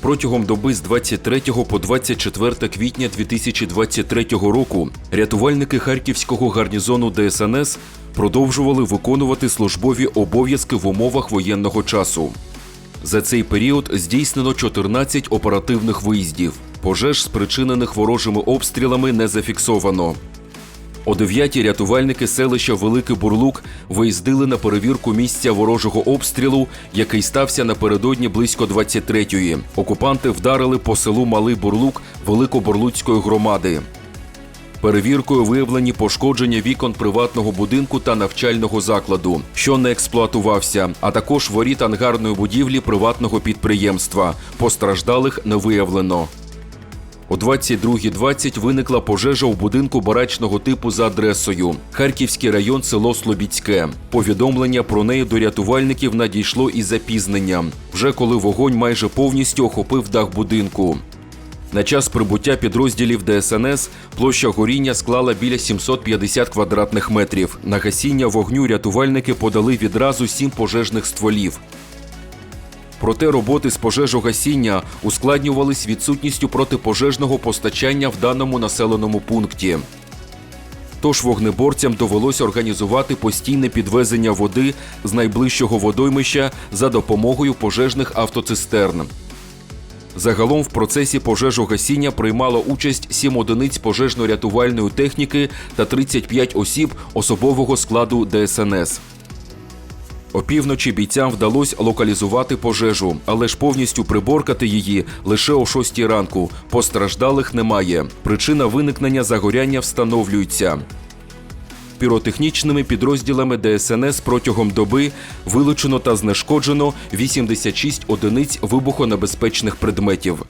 Протягом доби з 23 по 24 квітня 2023 року рятувальники Харківського гарнізону ДСНС продовжували виконувати службові обов'язки в умовах воєнного часу. За цей період здійснено 14 оперативних виїздів. Пожеж, спричинених ворожими обстрілами, не зафіксовано. О 9 рятувальники селища Великий Бурлук виїздили на перевірку місця ворожого обстрілу, який стався напередодні близько 23-ї. Окупанти вдарили по селу Малий Бурлук Великобурлуцької громади. Перевіркою виявлені пошкодження вікон приватного будинку та навчального закладу, що не експлуатувався, а також воріт ангарної будівлі приватного підприємства. Постраждалих не виявлено. О 22.20 виникла пожежа у будинку барачного типу за адресою Харківський район, село Слобідське. Повідомлення про неї до рятувальників надійшло із запізненням, вже коли вогонь майже повністю охопив дах будинку. На час прибуття підрозділів ДСНС площа горіння склала біля 750 квадратних метрів. На гасіння вогню рятувальники подали відразу сім пожежних стволів. Проте роботи з пожежогасіння ускладнювались відсутністю протипожежного постачання в даному населеному пункті. Тож вогнеборцям довелося організувати постійне підвезення води з найближчого водоймища за допомогою пожежних автоцистерн. Загалом в процесі пожежогасіння приймало участь 7 одиниць пожежно-рятувальної техніки та 35 осіб особового складу ДСНС. Опівночі бійцям вдалося локалізувати пожежу, але ж повністю приборкати її лише о 6 ранку. Постраждалих немає. Причина виникнення загоряння встановлюється. Піротехнічними підрозділами ДСНС протягом доби вилучено та знешкоджено 86 одиниць вибухонебезпечних предметів.